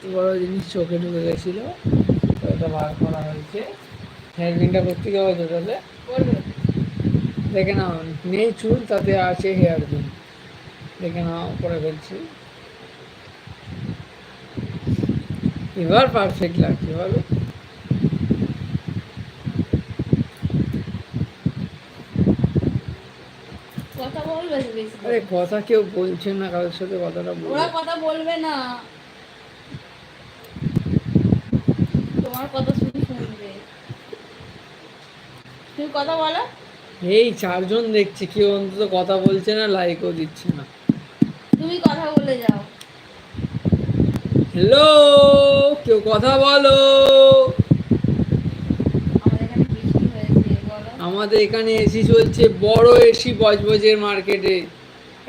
তো বড় জিনিস চোখে ঢুকে গেছিল তো ওটা বার করা হয়েছে। হেয়ারপিনটা করতে গেছে তাহলে? দেখে নাও নেই চুল তাতে আছে হেয়ার পিন দেখে নাও করে ফেলছি এবার পারফেক্ট লাগছে বলো। আরে কথা কেউ বলছে না কারোর সাথে কথাটা ওরা কথা বলবে না। তোমার কথা শুধু শুনবে। তুমি কথা বলো। এই চারজন দেখছি কেউ অন্তত কথা বলছে না লাইকও দিচ্ছে না। তুমি কথা বলে যাও। হ্যালো কেউ কথা বলো। আমাদের এখানে এসি চলছে বড় এসি বজবজের মার্কেটে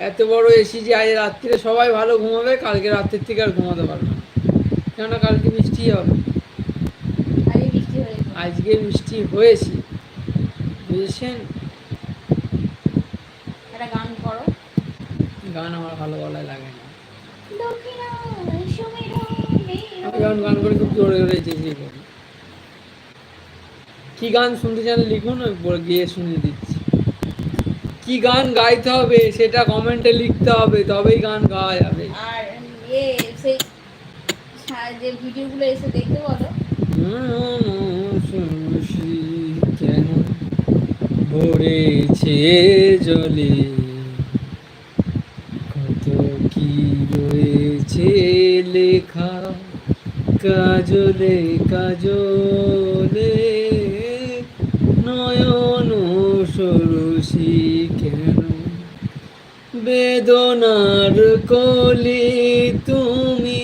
এত বড় এসি যে আজ রাত্রিরে সবাই ভালো ঘুমাবে কালকে রাত্রের থেকে আর ঘুমাতে পারবে না। কেননা কালকে বৃষ্টি হবে। আজকে বৃষ্টি হয়েছে। বুঝেছেন একটা গান করো। গান আমার ভালো গলায় লাগে না। দক্ষিণা আমি গান গান করে খুব জোরে জোরে চেঁচিয়ে করি কি গান শুনতে চান লিখুন গিয়ে শুনিয়ে দিচ্ছি। কি গান গাইতে হবে সেটা কমেন্টে লিখতে হবে তবেই গান গাওয়া যাবে। আর ইয়ে সেই সা- যে ভিডিওগুলো এসে দেখতে বলো সুশি কেন ভরেছে জলে। কত কি রয়েছে লেখা কাজলে কাজলে? নয়ন সরসি কেন বেদনার কলি তুমি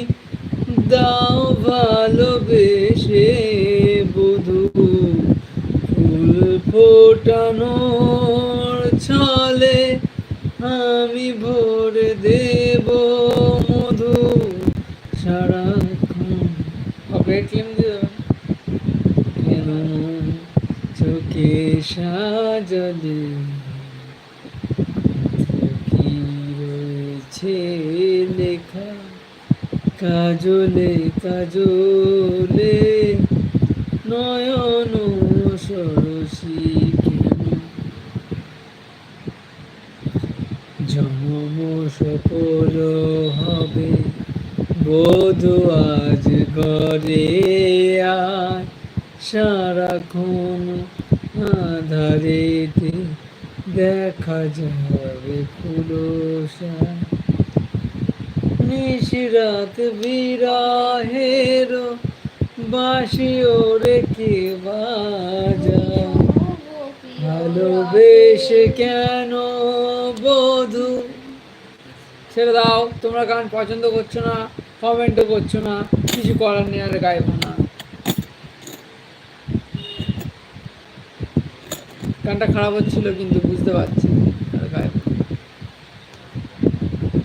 দাও ভালোবেসে বধু ফোটানোর ছলে আমি ভরে দেব মধু সারাক্ষণ। কপিরাইট ক্লেম দিয়ে দেবেন। কেন চোখে সাজলে কি রয়েছে লেখা কাজলে কাজলে নয়ন সরসী কেন? জন্ম সফল হবে, বোধ আজ ঘরে আয় সারাক্ষণ আধারেতে দেখা যাবে ফুলসা নিশিরাত বিরাহের বাসি ওরে কে বাজা? ভালোবেসে কেন বধু? ছেড়ে দাও, তোমরা গান পছন্দ করছ না কমেন্টও করছ না, কিছু করার নেই, আর গাইবো না। গানটা খারাপ হচ্ছিল, কিন্তু বুঝতে পারছি, আর গাইবো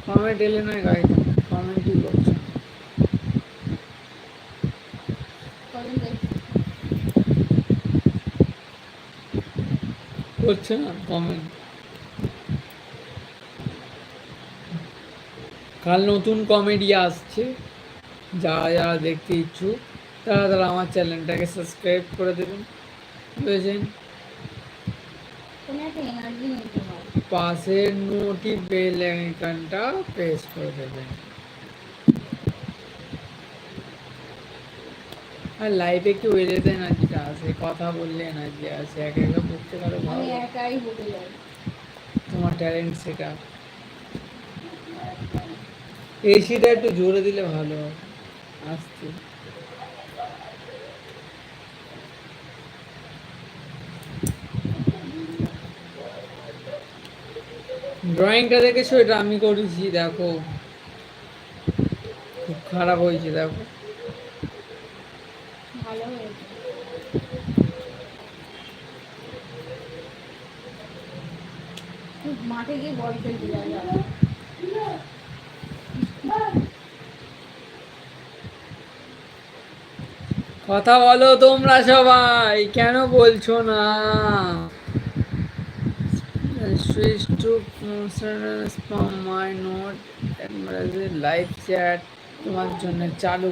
কমেন্ট এলে নয় গাইতাম কমেন্টই করছ না। কদিন দেখছি করছে না? কমেন্ট। কাল নতুন কমেডি আসছে। যারা যারা দেখতে ইচ্ছুক, তারা তারা আমার চ্যানেলটাকে সাবস্ক্রাইব করে দেবেন। বুঝেছেন? পাশের নোটি বেল আইকনটা প্রেস করে দেবেন। আর লাইভে কেউ এলেতে এনার্জিটা আসে কথা বললে এনার্জি আসে একে একে বুঝতে পারো ভালো একাই তোমার ট্যালেন্ট সেটা। এসিটা একটু জোরে দিলে ভালো আসতে ড্রয়িংটা দেখেছ? এটা আমি করেছি দেখো। খুব খারাপ হয়েছে দেখো। মাঠে গিয়ে বল খেলতে কথা বলো তোমরা সবাই, কেন বলছো না? To from my note live chat তোমার জন্য চালু